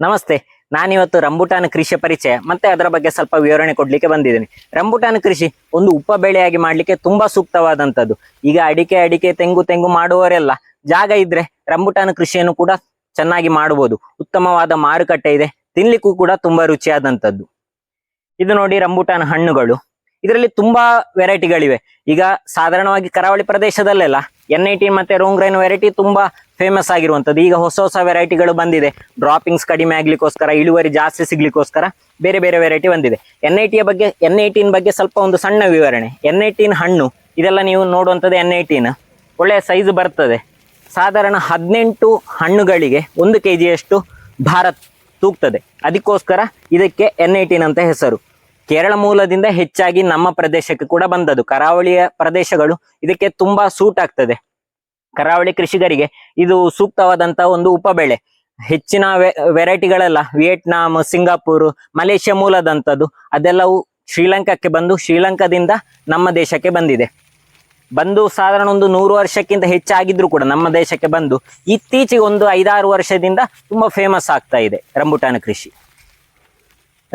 ನಮಸ್ತೆ, ನಾನಿವತ್ತು ರಂಬುಟಾನ್ ಕೃಷಿಯ ಪರಿಚಯ, ಮತ್ತೆ ಅದರ ಬಗ್ಗೆ ಸ್ವಲ್ಪ ವಿವರಣೆ ಕೊಡ್ಲಿಕ್ಕೆ ಬಂದಿದ್ದೀನಿ. ರಂಬುಟಾನ್ ಕೃಷಿ ಒಂದು ಉಪ ಬೆಳೆಯಾಗಿ ಮಾಡ್ಲಿಕ್ಕೆ ತುಂಬಾ ಸೂಕ್ತವಾದಂತದ್ದು ಈಗ ಅಡಿಕೆ ಅಡಿಕೆ, ತೆಂಗು ತೆಂಗು ಮಾಡುವವರೆಲ್ಲ ಜಾಗ ಇದ್ರೆ ರಂಬುಟಾನ್ ಕೃಷಿಯನ್ನು ಕೂಡ ಚೆನ್ನಾಗಿ ಮಾಡಬಹುದು ಉತ್ತಮವಾದ ಮಾರುಕಟ್ಟೆ ಇದೆ, ತಿನ್ಲಿಕ್ಕೂ ಕೂಡ ತುಂಬಾ ರುಚಿಯಾದಂತದ್ದು ಇದು ನೋಡಿ ರಂಬುಟಾನ್ ಹಣ್ಣುಗಳು. ಇದರಲ್ಲಿ ತುಂಬಾ ವೆರೈಟಿಗಳಿವೆ. ಈಗ ಸಾಧಾರಣವಾಗಿ ಕರಾವಳಿ ಪ್ರದೇಶದಲ್ಲೆಲ್ಲ ಎನ್ ಐ ಟಿ ಮತ್ತೆ ರೋಂಗ್ರೈನ್ ವೆರೈಟಿ ತುಂಬಾ ಫೇಮಸ್ ಆಗಿರುವಂತದ್ದು ಈಗ ಹೊಸ ಹೊಸ ವೆರೈಟಿಗಳು ಬಂದಿದೆ. ಡ್ರಾಪಿಂಗ್ಸ್ ಕಡಿಮೆ ಆಗ್ಲಿಕ್ಕೋಸ್ಕರ, ಇಳುವರಿ ಜಾಸ್ತಿ ಸಿಗ್ಲಿಕ್ಕೋಸ್ಕರ ಬೇರೆ ಬೇರೆ ವೆರೈಟಿ ಬಂದಿದೆ. ಎನ್ ಐಟಿಯ ಟಿಯ ಬಗ್ಗೆ, ಎನ್ ಐ ಟಿನ್ ಬಗ್ಗೆ ಸ್ವಲ್ಪ ಒಂದು ಸಣ್ಣ ವಿವರಣೆ. ಎನ್ ಐ ಟಿನ್ ಹಣ್ಣು, ಇದೆಲ್ಲ ನೀವು ನೋಡುವಂಥದ್ದು ಎನ್ ಐ ಟಿನ್ ಒಳ್ಳೆಯ ಸೈಜ್ ಬರ್ತದೆ. ಸಾಧಾರಣ ಹದಿನೆಂಟು ಹಣ್ಣುಗಳಿಗೆ ಒಂದು ಕೆ ಜಿಯಷ್ಟು ಭಾರ ತೂಗ್ತದೆ. ಅದಕ್ಕೋಸ್ಕರ ಇದಕ್ಕೆ ಎನ್ ಐ ಟಿನ್ ಅಂತ ಹೆಸರು. ಕೇರಳ ಮೂಲದಿಂದ ಹೆಚ್ಚಾಗಿ ನಮ್ಮ ಪ್ರದೇಶಕ್ಕೆ ಕೂಡ ಬಂದದ್ದು. ಕರಾವಳಿಯ ಪ್ರದೇಶಗಳು ಇದಕ್ಕೆ ತುಂಬಾ ಸೂಟ್ ಆಗ್ತದೆ. ಕರಾವಳಿ ಕೃಷಿಗರಿಗೆ ಇದು ಸೂಕ್ತವಾದಂತಹ ಒಂದು ಉಪಬೆಳೆ. ಹೆಚ್ಚಿನ ವೆರೈಟಿಗಳೆಲ್ಲ ವಿಯೆಟ್ನಾಂ ಸಿಂಗಾಪುರ್, ಮಲೇಷ್ಯಾ ಮೂಲದಂಥದ್ದು, ಅದೆಲ್ಲವೂ ಶ್ರೀಲಂಕಾಕ್ಕೆ ಬಂದು ಶ್ರೀಲಂಕಾದಿಂದ ನಮ್ಮ ದೇಶಕ್ಕೆ ಬಂದಿದೆ. ಬಂದು ಸಾಧಾರಣ ಒಂದು ನೂರು ವರ್ಷಕ್ಕಿಂತ ಹೆಚ್ಚಾಗಿದ್ರು ಕೂಡ ನಮ್ಮ ದೇಶಕ್ಕೆ ಬಂದು ಇತ್ತೀಚೆಗೆ ಒಂದು ಐದಾರು ವರ್ಷದಿಂದ ತುಂಬಾ ಫೇಮಸ್ ಆಗ್ತಾ ಇದೆ ರಂಬುಟಾನ ಕೃಷಿ.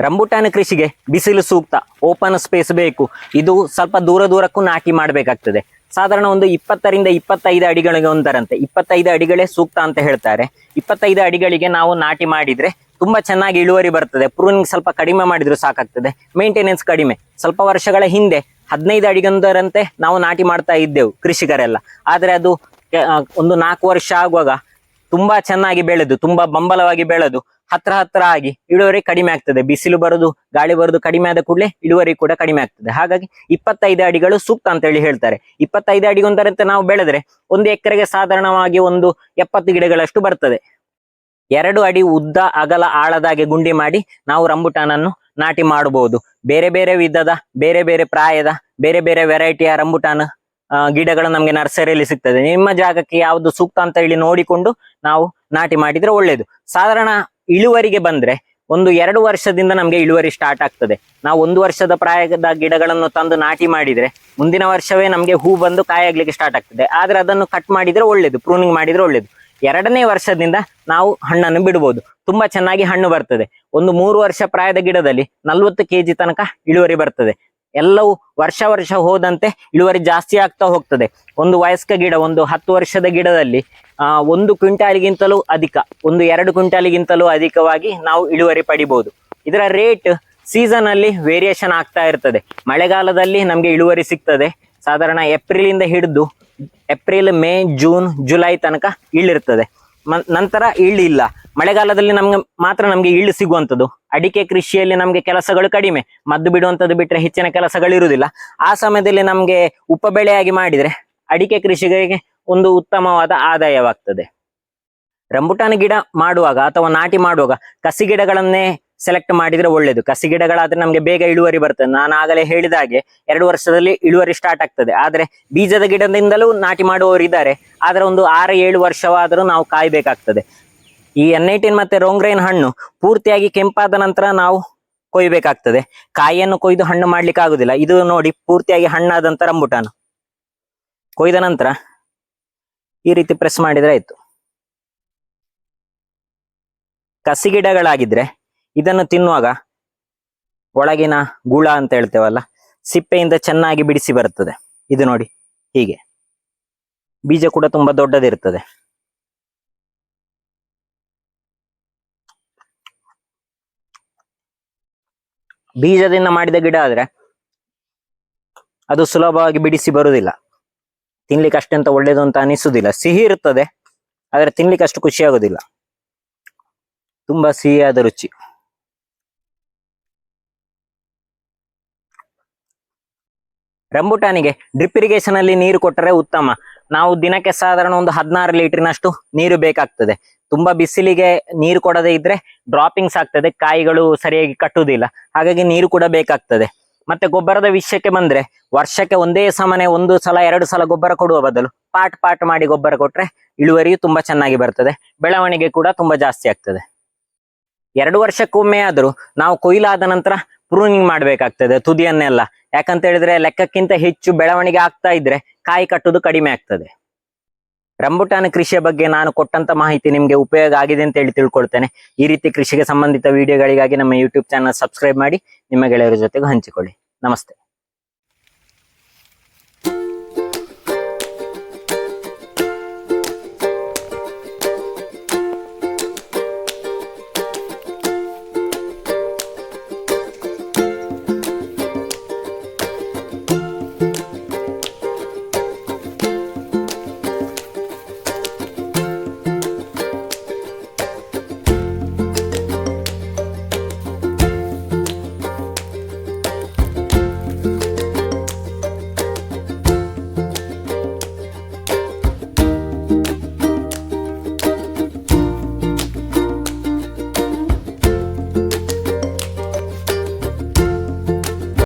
ರಂಬುಟಾನ್ ಕೃಷಿಗೆ ಬಿಸಿಲು ಸೂಕ್ತ ಓಪನ್ ಸ್ಪೇಸ್ ಬೇಕು. ಇದು ಸ್ವಲ್ಪ ದೂರ ದೂರಕ್ಕೂ ನಾಟಿ ಮಾಡಬೇಕಾಗ್ತದೆ. ಸಾಧಾರಣ ಒಂದು ಇಪ್ಪತ್ತರಿಂದ ಇಪ್ಪತ್ತೈದು ಅಡಿಗಳಿಗೆ ಒಂದರಂತೆ. ಇಪ್ಪತ್ತೈದು ಅಡಿಗಳೇ ಸೂಕ್ತ ಅಂತ ಹೇಳ್ತಾರೆ. ಇಪ್ಪತ್ತೈದು ಅಡಿಗಳಿಗೆ ನಾವು ನಾಟಿ ಮಾಡಿದ್ರೆ ತುಂಬಾ ಚೆನ್ನಾಗಿ ಇಳುವರಿ ಬರ್ತದೆ. ಪ್ರೂನಿಂಗ್ ಸ್ವಲ್ಪ ಕಡಿಮೆ ಮಾಡಿದರೂ ಸಾಕಾಗ್ತದೆ. ಮೇಂಟೆನೆನ್ಸ್ ಕಡಿಮೆ. ಸ್ವಲ್ಪ ವರ್ಷಗಳ ಹಿಂದೆ ಹದಿನೈದು ಅಡಿಗೊಂದರಂತೆ ನಾವು ನಾಟಿ ಮಾಡ್ತಾ ಇದ್ದೆವು ಕೃಷಿಕರೆಲ್ಲ. ಆದರೆ ಅದು ಒಂದು ನಾಲ್ಕು ವರ್ಷ ಆಗುವಾಗ ತುಂಬಾ ಚೆನ್ನಾಗಿ ಬೆಳೆದು, ತುಂಬಾ ಬಂಬಲವಾಗಿ ಬೆಳೆದು ಹತ್ರ ಹತ್ರ ಆಗಿ ಇಳುವರಿ ಕಡಿಮೆ ಆಗ್ತದೆ. ಬಿಸಿಲು ಬರೋದು, ಗಾಳಿ ಬರೋದು ಕಡಿಮೆ ಆದ ಕೂಡಲೇ ಇಳುವರಿ ಕೂಡ ಕಡಿಮೆ ಆಗ್ತದೆ. ಹಾಗಾಗಿ ಇಪ್ಪತ್ತೈದು ಅಡಿಗಳು ಸೂಕ್ತ ಅಂತ ಹೇಳಿ ಹೇಳ್ತಾರೆ. ಇಪ್ಪತ್ತೈದು ಅಡಿಗೊಂದರಂತೆ ನಾವು ಬೆಳೆದ್ರೆ ಒಂದು ಎಕರೆಗೆ ಸಾಧಾರಣವಾಗಿ ಒಂದು ಎಪ್ಪತ್ತು ಗಿಡಗಳಷ್ಟು ಬರ್ತದೆ. ಎರಡು ಅಡಿ ಉದ್ದ, ಅಗಲ, ಆಳದಾಗೆ ಗುಂಡಿ ಮಾಡಿ ನಾವು ರಂಬುಟಾನನ್ನು ನಾಟಿ ಮಾಡಬಹುದು. ಬೇರೆ ಬೇರೆ ವಿಧದ, ಬೇರೆ ಬೇರೆ ಪ್ರಾಯದ, ಬೇರೆ ಬೇರೆ ವೆರೈಟಿಯ ರಂಬುಟಾನ್ ಗಿಡಗಳು ನಮಗೆ ನರ್ಸರಿಯಲ್ಲಿ ಸಿಗ್ತದೆ. ನಿಮ್ಮ ಜಾಗಕ್ಕೆ ಯಾವುದು ಸೂಕ್ತ ಅಂತ ಹೇಳಿ ನೋಡಿಕೊಂಡು ನಾವು ನಾಟಿ ಮಾಡಿದ್ರೆ ಒಳ್ಳೇದು. ಸಾಧಾರಣ ಇಳುವರಿಗೆ ಬಂದ್ರೆ ಒಂದು ಎರಡು ವರ್ಷದಿಂದ ನಮಗೆ ಇಳುವರಿ ಸ್ಟಾರ್ಟ್ ಆಗ್ತದೆ. ನಾವು ಒಂದು ವರ್ಷದ ಪ್ರಾಯದ ಗಿಡಗಳನ್ನು ತಂದು ನಾಟಿ ಮಾಡಿದ್ರೆ ಮುಂದಿನ ವರ್ಷವೇ ನಮಗೆ ಹೂ ಬಂದು ಕಾಯಾಗ್ಲಿಕ್ಕೆ ಸ್ಟಾರ್ಟ್ ಆಗ್ತದೆ. ಆದ್ರೆ ಅದನ್ನು ಕಟ್ ಮಾಡಿದ್ರೆ ಒಳ್ಳೇದು ಪ್ರೂನಿಂಗ್ ಮಾಡಿದ್ರೆ ಒಳ್ಳೇದು. ಎರಡನೇ ವರ್ಷದಿಂದ ನಾವು ಹಣ್ಣನ್ನು ಬಿಡಬಹುದು ತುಂಬಾ ಚೆನ್ನಾಗಿ ಹಣ್ಣು ಬರ್ತದೆ. ಒಂದು ಮೂರು ವರ್ಷ ಪ್ರಾಯದ ಗಿಡದಲ್ಲಿ ನಲ್ವತ್ತು ಕೆಜಿ ತನಕ ಇಳುವರಿ ಬರ್ತದೆ. ಎಲ್ಲವೂ ವರ್ಷ ವರ್ಷ ಹೋದಂತೆ ಇಳುವರಿ ಜಾಸ್ತಿ ಆಗ್ತಾ ಹೋಗ್ತದೆ. ಒಂದು ವಯಸ್ಕ ಗಿಡ, ಒಂದು ಹತ್ತು ವರ್ಷದ ಗಿಡದಲ್ಲಿ ಒಂದು ಕ್ವಿಂಟಾಲಿಗಿಂತಲೂ ಅಧಿಕ, ಒಂದು ಎರಡು ಕ್ವಿಂಟಾಲಿಗಿಂತಲೂ ಅಧಿಕವಾಗಿ ನಾವು ಇಳುವರಿ ಪಡಿಬಹುದು ಇದರ ರೇಟ್ ಸೀಸನ್ ಅಲ್ಲಿ ವೇರಿಯೇಷನ್ ಆಗ್ತಾ ಇರ್ತದೆ. ಮಳೆಗಾಲದಲ್ಲಿ ನಮಗೆ ಇಳುವರಿ ಸಿಗ್ತದೆ. ಸಾಧಾರಣ ಏಪ್ರಿಲ್ ಇಂದ ಹಿಡಿದು ಏಪ್ರಿಲ್, ಮೇ, ಜೂನ್, ಜುಲೈ ತನಕ ಇಳಿರ್ತದೆ. ಮ- ಇಳ್ಳಿ ಇಲ್ಲ. ಮಳೆಗಾಲದಲ್ಲಿ ನಮ್ಗೆ ಮಾತ್ರ ನಮ್ಗೆ ಇಳ್ಳು ಸಿಗುವಂಥದ್ದು. ಅಡಿಕೆ ಕೃಷಿಯಲ್ಲಿ ನಮ್ಗೆ ಕೆಲಸಗಳು ಕಡಿಮೆ. ಮದ್ದು ಬಿಡುವಂಥದ್ದು ಬಿಟ್ರೆ ಹೆಚ್ಚಿನ ಕೆಲಸಗಳು ಇರುವುದಿಲ್ಲ. ಆ ಸಮಯದಲ್ಲಿ ನಮ್ಗೆ ಉಪಬೆಳೆಯಾಗಿ ಮಾಡಿದ್ರೆ ಅಡಿಕೆ ಕೃಷಿಗೆ ಒಂದು ಉತ್ತಮವಾದ ಆದಾಯವಾಗ್ತದೆ. ರಂಬುಟಾನ ಗಿಡ ಮಾಡುವಾಗ ಅಥವಾ ನಾಟಿ ಮಾಡುವಾಗ ಕಸಿ ಗಿಡಗಳನ್ನೇ ಸೆಲೆಕ್ಟ್ ಮಾಡಿದ್ರೆ ಒಳ್ಳೇದು. ಕಸಿ ಗಿಡಗಳಾದ್ರೆ ನಮಗೆ ಬೇಗ ಇಳುವರಿ ಬರ್ತದೆ. ನಾನು ಆಗಲೇ ಹೇಳಿದ ಹಾಗೆ ಎರಡು ವರ್ಷದಲ್ಲಿ ಇಳುವರಿ ಸ್ಟಾರ್ಟ್ ಆಗ್ತದೆ. ಆದ್ರೆ ಬೀಜದ ಗಿಡದಿಂದಲೂ ನಾಟಿ ಮಾಡುವವರು ಇದ್ದಾರೆ. ಆದ್ರೆ ಒಂದು ಆರು, ಏಳು ವರ್ಷವಾದರೂ ನಾವು ಕಾಯ್ಬೇಕಾಗ್ತದೆ. ಈ ಎನ್ ಐಟಿನ್ ಮತ್ತೆ ರೋಂಗ್ರೈನ್ ಹಣ್ಣು ಪೂರ್ತಿಯಾಗಿ ಕೆಂಪಾದ ನಂತರ ನಾವು ಕೊಯ್ಬೇಕಾಗ್ತದೆ. ಕಾಯಿಯನ್ನು ಕೊಯ್ದು ಹಣ್ಣು ಮಾಡ್ಲಿಕ್ಕೆ ಆಗುದಿಲ್ಲ. ಇದು ನೋಡಿ ಪೂರ್ತಿಯಾಗಿ ಹಣ್ಣಾದಂತ ರಂಬುಟಾನು ಕೊಯ್ದ ನಂತರ ಈ ರೀತಿ ಪ್ರೆಸ್ ಮಾಡಿದ್ರೆ ಆಯ್ತು. ಕಸಿ ಗಿಡಗಳಾಗಿದ್ರೆ ಇದನ್ನು ತಿನ್ನುವಾಗ ಒಳಗಿನ ಗುಳ ಅಂತ ಹೇಳ್ತೇವಲ್ಲ, ಸಿಪ್ಪೆಯಿಂದ ಚೆನ್ನಾಗಿ ಬಿಡಿಸಿ ಬರುತ್ತದೆ. ಇದು ನೋಡಿ, ಹೀಗೆ. ಬೀಜ ಕೂಡ ತುಂಬಾ ದೊಡ್ಡದಿರ್ತದೆ. ಬೀಜದಿಂದ ಮಾಡಿದ ಗಿಡ ಆದ್ರೆ ಅದು ಸುಲಭವಾಗಿ ಬಿಡಿಸಿ ಬರುವುದಿಲ್ಲ. ತಿನ್ಲಿಕ್ಕೆ ಅಷ್ಟಂತ ಒಳ್ಳೇದು ಅಂತ ಅನಿಸುವುದಿಲ್ಲ. ಸಿಹಿ ಇರುತ್ತದೆ ಆದ್ರೆ ತಿನ್ಲಿಕ್ಕೆ ಅಷ್ಟು ಖುಷಿ ಆಗುದಿಲ್ಲ ತುಂಬಾ ಸಿಹಿಯಾದ ರುಚಿ. ರಂಬುಟಾನಿಗೆ ಡ್ರಿಪ್ ಇರಿಗೇಷನ್ ಅಲ್ಲಿ ನೀರು ಕೊಟ್ಟರೆ ಉತ್ತಮ. ನಾವು ದಿನಕ್ಕೆ ಸಾಧಾರಣ ಒಂದು ಹದಿನಾರು ಲೀಟರ್ನಷ್ಟು ನೀರು ಬೇಕಾಗ್ತದೆ. ತುಂಬಾ ಬಿಸಿಲಿಗೆ ನೀರು ಕೊಡದೇ ಇದ್ರೆ ಡ್ರಾಪಿಂಗ್ಸ್ ಆಗ್ತದೆ, ಕಾಯಿಗಳು ಸರಿಯಾಗಿ ಕಟ್ಟುವುದಿಲ್ಲ. ಹಾಗಾಗಿ ನೀರು ಕೂಡ ಬೇಕಾಗ್ತದೆ. ಮತ್ತೆ ಗೊಬ್ಬರದ ವಿಷಯಕ್ಕೆ ಬಂದ್ರೆ ವರ್ಷಕ್ಕೆ ಒಂದೇ ಸಮನೆ ಒಂದು ಸಲ, ಎರಡು ಸಲ ಗೊಬ್ಬರ ಕೊಡುವ ಬದಲು ಪಾಟ್ ಪಾಟ್ ಮಾಡಿ ಗೊಬ್ಬರ ಕೊಟ್ರೆ ಇಳುವರಿಯು ತುಂಬಾ ಚೆನ್ನಾಗಿ ಬರ್ತದೆ, ಬೆಳವಣಿಗೆ ಕೂಡ ತುಂಬಾ ಜಾಸ್ತಿ ಆಗ್ತದೆ. ಎರಡು ವರ್ಷಕ್ಕೊಮ್ಮೆ ಆದರೂ ನಾವು ಕೊಯ್ಲಾದ ನಂತರ ಪ್ರೂನಿಂಗ್ ಮಾಡ್ಬೇಕಾಗ್ತದೆ ತುದಿಯನ್ನೆಲ್ಲ. ಯಾಕಂತ ಹೇಳಿದ್ರೆ ಲೆಕ್ಕಕ್ಕಿಂತ ಹೆಚ್ಚು ಬೆಳವಣಿಗೆ ಆಗ್ತಾ ಇದ್ರೆ ಕಾಯಿ ಕಟ್ಟುದು ಕಡಿಮೆ ಆಗ್ತದೆ. ರಂಬುಟಾನ್ ಕೃಷಿಯ ಬಗ್ಗೆ ನಾನು ಕೊಟ್ಟಂತ ಮಾಹಿತಿ ನಿಮ್ಗೆ ಉಪಯೋಗ ಆಗಿದೆ ಅಂತ ಹೇಳಿ ತಿಳ್ಕೊಳ್ತೇನೆ. ಈ ರೀತಿ ಕೃಷಿಗೆ ಸಂಬಂಧಿತ ವಿಡಿಯೋಗಳಿಗಾಗಿ ನಮ್ಮ ಯೂಟ್ಯೂಬ್ ಚಾನಲ್ ಸಬ್ಸ್ಕ್ರೈಬ್ ಮಾಡಿ, ನಿಮ್ಮ ಗೆಳೆಯರ ಜೊತೆಗೂ ಹಂಚಿಕೊಳ್ಳಿ. ನಮಸ್ತೆ.